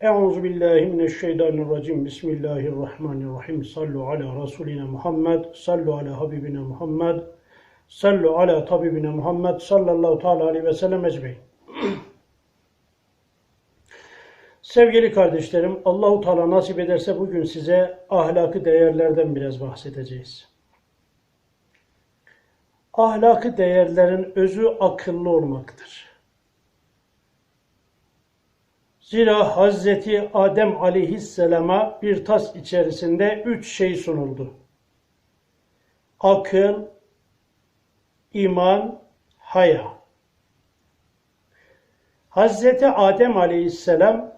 Euzu billahi mineşşeytanirracim. Bismillahirrahmanirrahim. Sallu ala Resulina Muhammed. Sallu ala Habibina Muhammed. Sallu ala tabibina Muhammed. Sallallahu teala aleyhi ve sellem ecmaîn. Sevgili kardeşlerim, Allahu Teala nasip ederse bugün size ahlaki değerlerden biraz bahsedeceğiz. Ahlaki değerlerin özü akıllı olmaktır. Zira Hazreti Adem aleyhisselama bir tas içerisinde üç şey sunuldu. Akıl, iman, haya. Hazreti Adem aleyhisselam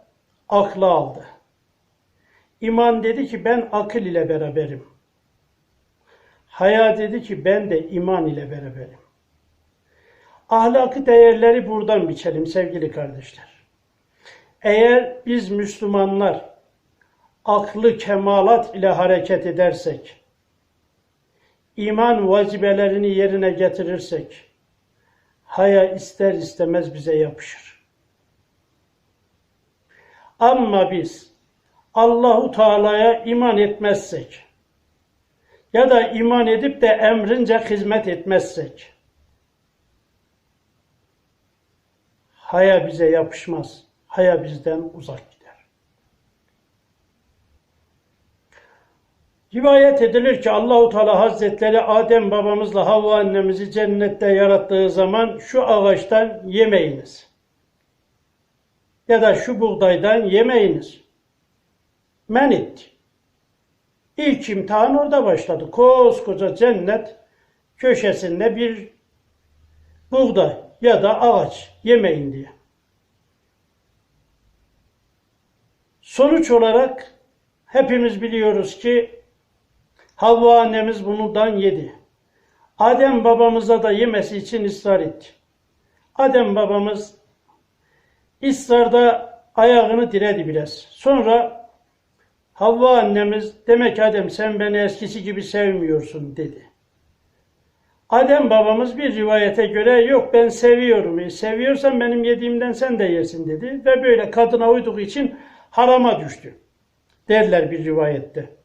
aklı aldı. İman dedi ki ben akıl ile beraberim. Haya dedi ki ben de iman ile beraberim. Ahlaki değerleri buradan biçelim sevgili kardeşler. Eğer biz Müslümanlar aklı kemalat ile hareket edersek, iman vazibelerini yerine getirirsek, haya ister istemez bize yapışır. Ama biz Allahu Teala'ya iman etmezsek ya da iman edip de emrince hizmet etmezsek haya bize yapışmaz. Haya bizden uzak gider. Rivayet edilir ki Allahu Teala Hazretleri Adem babamızla Havva annemizi cennette yarattığı zaman şu ağaçtan yemeyiniz. Ya da şu buğdaydan yemeyiniz. Men etti. İlk imtihan orada başladı. Koskoca cennet köşesinde bir buğday ya da ağaç yemeyin diye. Sonuç olarak hepimiz biliyoruz ki Havva annemiz bundan yedi. Adem babamıza da yemesi için ısrar etti. Adem babamız ısrarda ayağını diredi biraz. Sonra Havva annemiz demek Adem sen beni eskisi gibi sevmiyorsun dedi. Adem babamız bir rivayete göre yok ben seviyorum. E, seviyorsan benim yediğimden sen de yersin dedi. Ve böyle kadına uyduğu için harama düştü. Derler bir rivayette.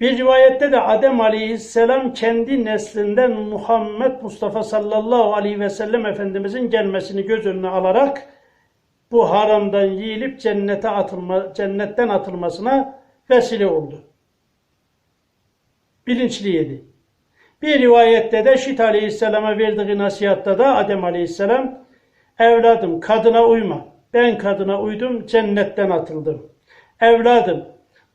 Bir rivayette de Adem aleyhisselam kendi neslinden Muhammed Mustafa sallallahu aleyhi ve sellem Efendimizin gelmesini göz önüne alarak bu haramdan yiyilip cennete atılma, cennetten atılmasına vesile oldu. Bilinçli yedi. Bir rivayette de Şit aleyhisselama verdiği nasihatta da Adem aleyhisselam evladım kadına uyma. Ben kadına uydum, cennetten atıldım. Evladım,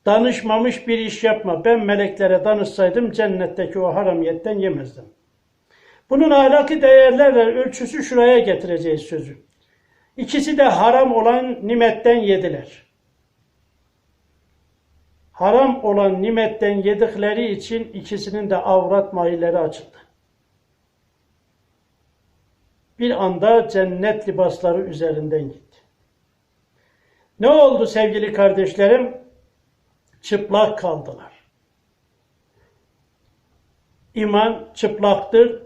danışmamış bir iş yapma. Ben meleklere danışsaydım cennetteki o haramiyetten yemezdim. Bunun ahlaki değerlerle ölçüsü şuraya getireceğiz sözü. İkisi de haram olan nimetten yediler. Haram olan nimetten yedikleri için ikisinin de avrat mahilleri açıldı. Bir anda cennet libasları üzerinden gitti. Ne oldu sevgili kardeşlerim? Çıplak kaldılar. İman çıplaktır,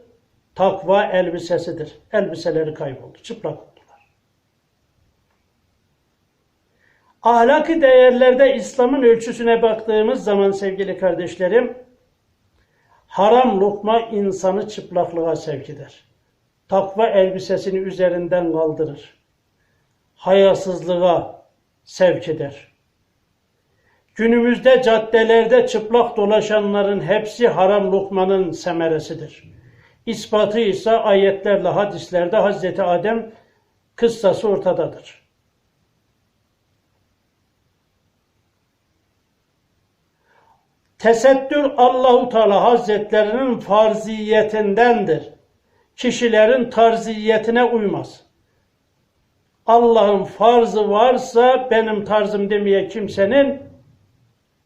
takva elbisesidir. Elbiseleri kayboldu, çıplak oldular. Ahlaki değerlerde İslam'ın ölçüsüne baktığımız zaman sevgili kardeşlerim, haram lokma insanı çıplaklığa sevk eder. Takva elbisesini üzerinden kaldırır. Hayasızlığa, sevk eder. Günümüzde caddelerde çıplak dolaşanların hepsi haram lokmanın semeresidir. İspatı ise ayetlerle hadislerde Hazreti Adem kıssası ortadadır. Tesettür Allahu Teala Hazretlerinin farziyetindendir. Kişilerin tarziyetine uymaz. Allah'ın farzı varsa benim tarzım demeye kimsenin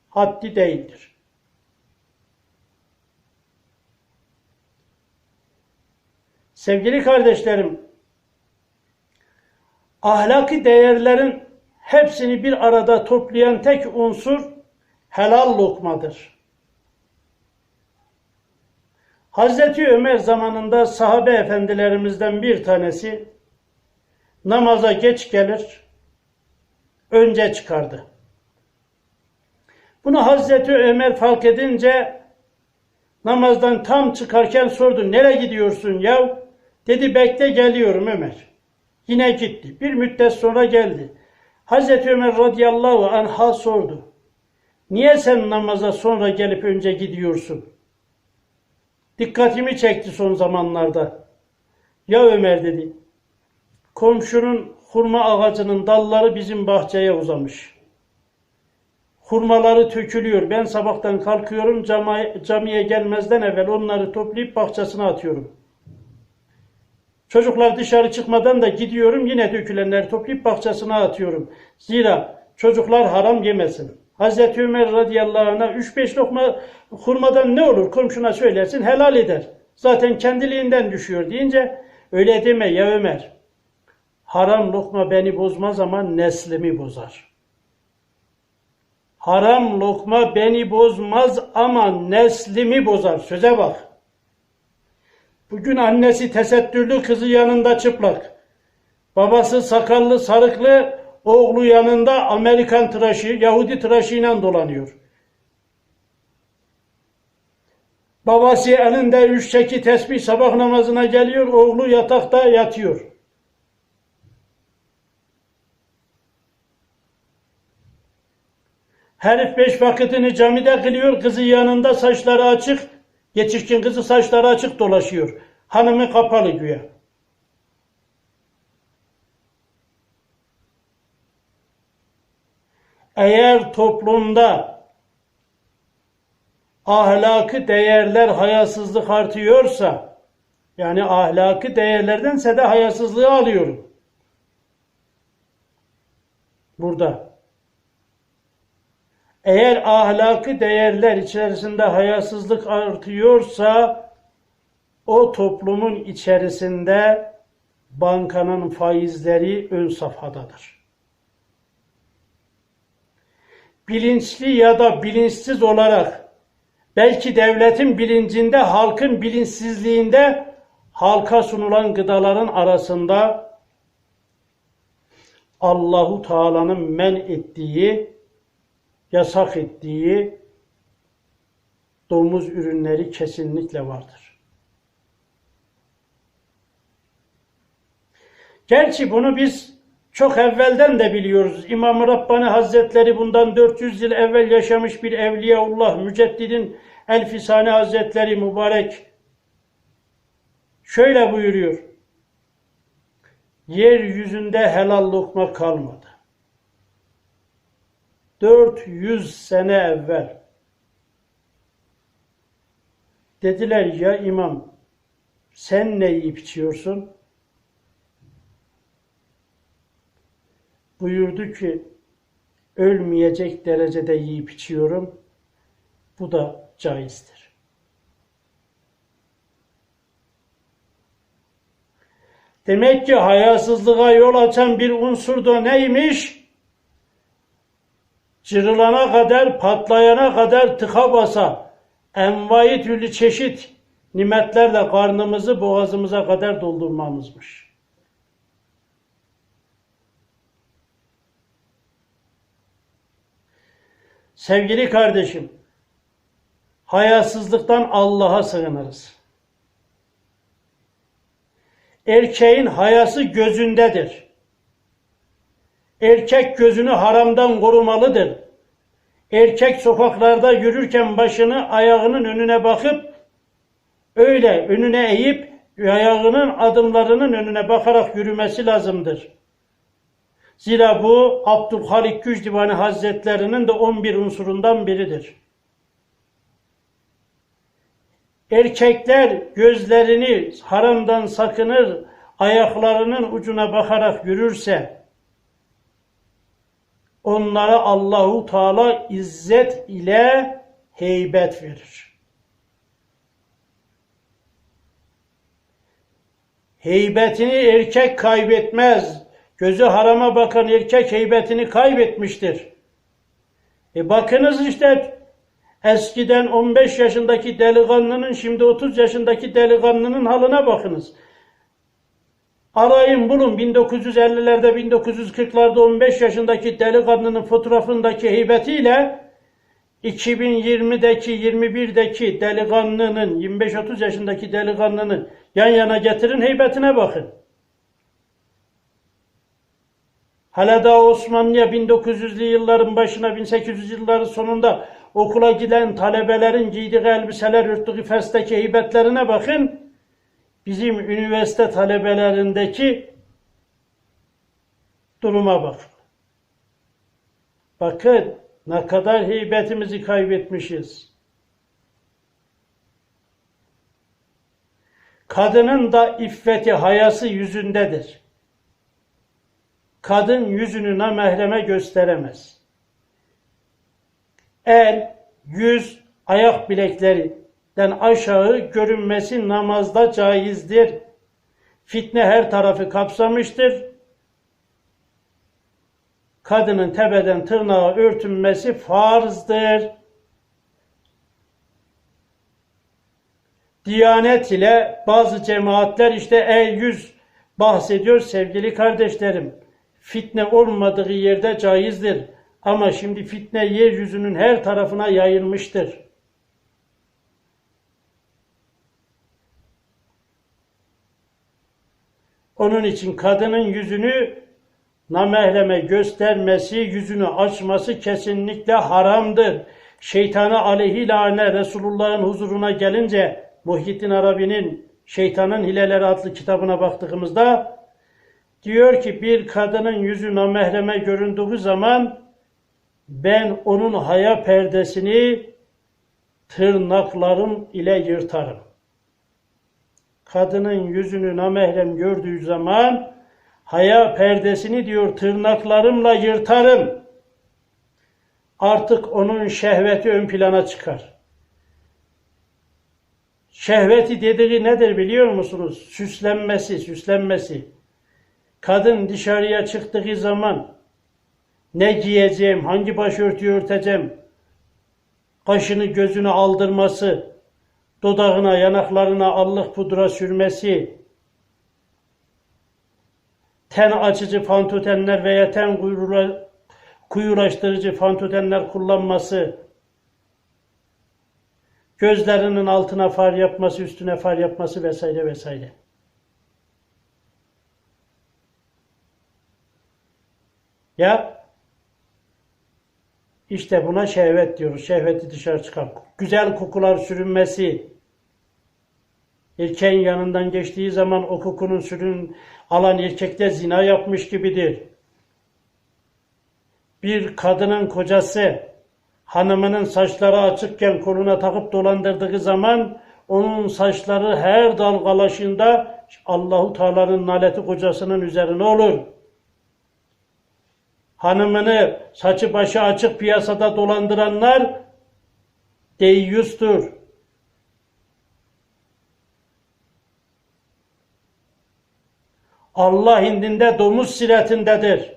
haddi değildir. Sevgili kardeşlerim, ahlaki değerlerin hepsini bir arada toplayan tek unsur helal lokmadır. Hazreti Ömer zamanında sahabe efendilerimizden bir tanesi namaza geç gelir. önce çıkardı. Bunu Hazreti Ömer fark edince namazdan tam çıkarken sordu. Nereye gidiyorsun yav? Dedi bekle geliyorum Ömer. Yine gitti. Bir müddet sonra geldi. Hazreti Ömer radıyallahu anh'a sordu. Niye sen namaza sonra gelip önce gidiyorsun? Dikkatimi çekti son zamanlarda. Ya Ömer dedi. Komşunun hurma ağacının dalları bizim bahçeye uzamış. Hurmaları tökülüyor. Ben sabahtan kalkıyorum camiye gelmezden evvel onları toplayıp bahçesine atıyorum. Çocuklar dışarı çıkmadan da gidiyorum yine dökülenleri toplayıp bahçesine atıyorum. Zira çocuklar haram yemesin. Hazreti Ömer radıyallahu anh'a 3-5 lokma hurmadan ne olur komşuna söylersin helal eder. Zaten kendiliğinden düşüyor deyince öyle deme ya Ömer. Haram lokma beni bozmaz ama neslimi bozar. Haram lokma beni bozmaz ama neslimi bozar. Söze bak. Bugün annesi tesettürlü, kızı yanında çıplak. Babası sakallı, sarıklı, oğlu yanında Amerikan tıraşı, Yahudi tıraşıyla dolanıyor. Babası elinde üç çeki tesbih sabah namazına geliyor, oğlu yatakta yatıyor. Herif beş vakitini camide kılıyor, kızı yanında saçları açık, yetişkin kızı saçları açık dolaşıyor. Hanımı kapalı güya. Eğer toplumda ahlakı değerler hayasızlık artıyorsa, yani ahlakı değerlerdense de hayasızlığı alıyorum. Burada. Eğer ahlakı değerler içerisinde hayasızlık artıyorsa o toplumun içerisinde bankanın faizleri ön safhadadır. Bilinçli ya da bilinçsiz olarak belki devletin bilincinde, halkın bilinçsizliğinde halka sunulan gıdaların arasında Allahu Teala'nın men ettiği yasak ettiği domuz ürünleri kesinlikle vardır. Gerçi bunu biz çok evvelden de biliyoruz. İmam-ı Rabbani Hazretleri bundan 400 yıl evvel yaşamış bir Evliyaullah, Müceddidin Elfisani Hazretleri mübarek şöyle buyuruyor. Yeryüzünde helal lokma kalmadı. 400 sene evvel dediler ya imam sen ne yiyip içiyorsun? Buyurdu ki ölmeyecek derecede yiyip içiyorum. Bu da caizdir. Demek ki hayasızlığa yol açan bir unsur da neymiş? Cırılana kadar, patlayana kadar tıka basa, envai türlü çeşit nimetlerle karnımızı boğazımıza kadar doldurmamızmış. Sevgili kardeşim, hayasızlıktan Allah'a sığınırız. Erkeğin hayası gözündedir. Erkek gözünü haramdan korumalıdır. Erkek sokaklarda yürürken başını ayağının önüne bakıp öyle önüne eğip ayağının adımlarının önüne bakarak yürümesi lazımdır. Zira bu Abdülhalik Gücdivani Hazretlerinin de 11 unsurundan biridir. Erkekler gözlerini haramdan sakınır, ayaklarının ucuna bakarak yürürse, onlara Allahu Teala izzet ile heybet verir. Heybetini erkek kaybetmez. Gözü harama bakan erkek heybetini kaybetmiştir. E bakınız işte eskiden 15 yaşındaki delikanlının şimdi 30 yaşındaki delikanlının haline bakınız. Arayın bulun 1950'lerde 1940'larda 15 yaşındaki delikanlının fotoğrafındaki heybetiyle 2020'deki 21'deki delikanlının 25-30 yaşındaki delikanlının yan yana getirin heybetine bakın. Hala daha Osmanlı'ya 1900'lü yılların başına 1800 yılların sonunda okula giden talebelerin giydiği elbiseler örttüğü festeki heybetlerine bakın. Bizim üniversite talebelerindeki duruma bakın. Bakın ne kadar heybetimizi kaybetmişiz. Kadının da iffeti, hayası yüzündedir. Kadın yüzünü namahreme gösteremez. El, yüz, ayak bileklerinden aşağı görünmesi namazda caizdir. Fitne her tarafı kapsamıştır. Kadının tepeden tırnağa örtünmesi farzdır. Diyanet ile bazı cemaatler işte el yüz bahsediyor sevgili kardeşlerim. Fitne olmadığı yerde caizdir. Ama şimdi fitne yeryüzünün her tarafına yayılmıştır. Onun için kadının yüzünü namehleme göstermesi, yüzünü açması kesinlikle haramdır. Şeytana aleyhi lane Resulullah'ın huzuruna gelince Muhyiddin Arabi'nin Şeytanın Hileleri adlı kitabına baktığımızda diyor ki bir kadının yüzü namehreme göründüğü zaman ben onun haya perdesini tırnaklarım ile yırtarım. Kadının yüzünü namahrem gördüğü zaman haya perdesini diyor tırnaklarımla yırtarım. Artık onun şehveti ön plana çıkar. Şehveti dediği nedir biliyor musunuz? Süslenmesi, süslenmesi. Kadın dışarıya çıktığı zaman ne giyeceğim, hangi başörtüyü örteceğim, kaşını gözünü aldırması, dudağına, yanaklarına allık pudra sürmesi, ten açıcı fantotenler veya ten kuyruğu kuyulaştırıcı fantotenler kullanması, gözlerinin altına far yapması, üstüne far yapması vesaire vesaire. Ya işte buna şehvet diyoruz. Şehveti dışarı çıkar. Güzel kokular sürünmesi. Erkeğin yanından geçtiği zaman o kokunun sürün alan erkekte zina yapmış gibidir. Bir kadının kocası hanımının saçları açıkken koluna takıp dolandırdığı zaman onun saçları her dalgalaşında Allahu Teala'nın naleti kocasının üzerine olur. Hanımını saçı başı açık piyasada dolandıranlar deyyustur. Allah indinde domuz siletindedir.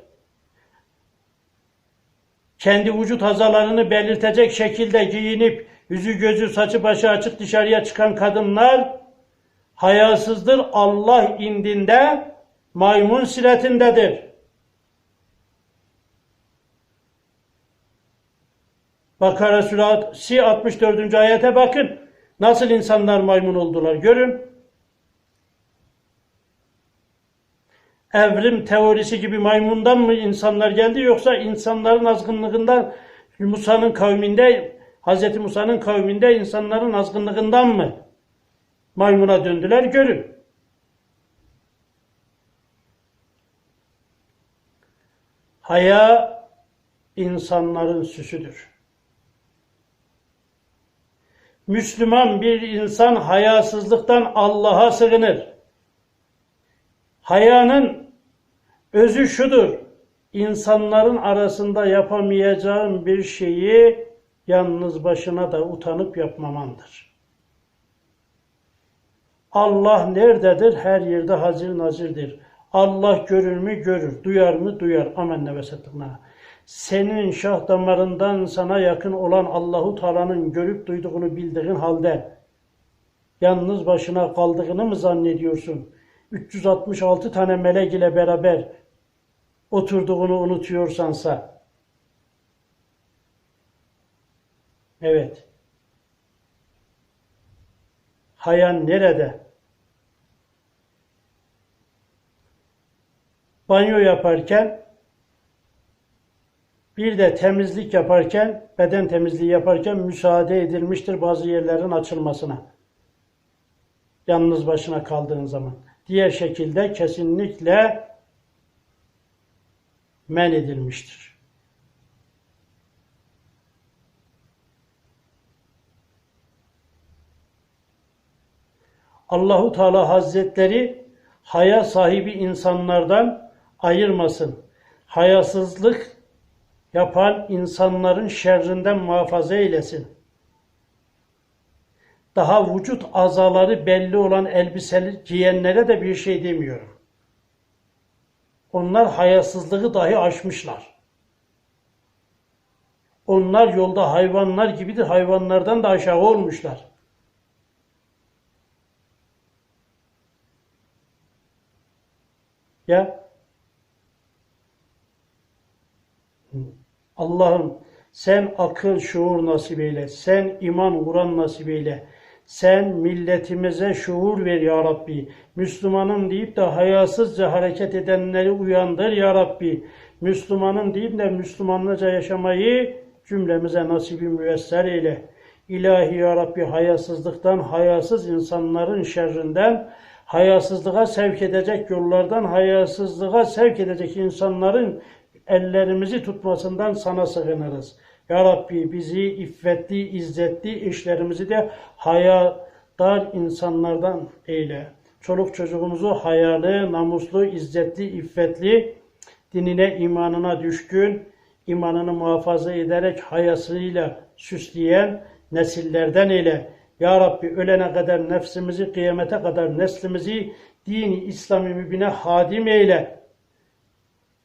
Kendi vücut hazalarını belirtecek şekilde giyinip yüzü gözü saçı başı açık dışarıya çıkan kadınlar hayasızdır. Allah indinde maymun siletindedir. Bakara suresi 64. ayete bakın. Nasıl insanlar maymun oldular görün. Evrim teorisi gibi maymundan mı insanlar geldi yoksa insanların azgınlığından Musa'nın kavminde Hz. Musa'nın kavminde insanların azgınlığından mı maymuna döndüler görün. Haya insanların süsüdür. Müslüman bir insan hayasızlıktan Allah'a sığınır. Hayanın özü şudur. İnsanların arasında yapamayacağın bir şeyi yalnız başına da utanıp yapmamandır. Allah nerededir? Her yerde hazır nazirdir. Allah görür mü? Görür. Duyar mı? Duyar. Amenna ve settikna. Senin şah damarından sana yakın olan Allahu Teala'nın görüp duyduğunu bildiğin halde yalnız başına kaldığını mı zannediyorsun? 366 tane melek ile beraber oturduğunu unutuyorsansa evet hayan nerede? Banyo yaparken bir de temizlik yaparken, beden temizliği yaparken müsaade edilmiştir bazı yerlerin açılmasına. Yalnız başına kaldığın zaman. Diğer şekilde kesinlikle men edilmiştir. Allahu Teala Hazretleri haya sahibi insanlardan ayırmasın. Hayasızlık yapan insanların şerrinden muhafaza eylesin. Daha vücut azaları belli olan elbiseli giyenlere de bir şey demiyorum. Onlar hayasızlığı dahi aşmışlar. Onlar yolda hayvanlar gibidir. Hayvanlardan da aşağı olmuşlar. Ya Allah'ım sen akıl şuur nasip eyle. Sen iman Kur'an nasip eyle. Sen milletimize şuur ver ya Rabbi. Müslümanın deyip de hayasızca hareket edenleri uyandır ya Rabbi. Müslümanın deyip de Müslümanlıca yaşamayı cümlemize nasibi müyesser eyle. İlahi ya Rabbi hayasızlıktan, hayasız insanların şerrinden, hayasızlığa sevk edecek yollardan, hayasızlığa sevk edecek insanların ellerimizi tutmasından sana sığınırız. Ya Rabbi bizi iffetli, izzetli, işlerimizi de hayadar insanlardan eyle. Çoluk çocuğumuzu hayalı, namuslu, izzetli, iffetli, dinine, imanına düşkün, imanını muhafaza ederek hayasıyla süsleyen nesillerden eyle. Ya Rabbi ölene kadar nefsimizi, kıyamete kadar neslimizi dini İslam-ı mübine hadim eyle.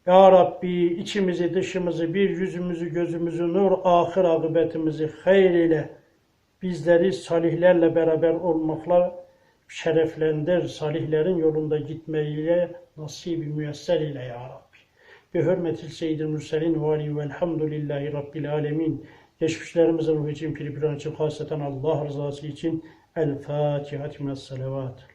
Ya Rabbi içimizi dışımızı bir yüzümüzü gözümüzü nur ahir akıbetimizi hayır ile bizleri salihlerle beraber olmakla şereflendir. Salihlerin yolunda gitmeyle nasibi müyesser ile ya Rabbi. Bi hürmetil seyyidil mürselin ve alihi velhamdülillahi rabbil alemin. Geçmişlerimizin ruhu için, piri bir için, hasreten Allah rızası için El Fatiha. Salavat.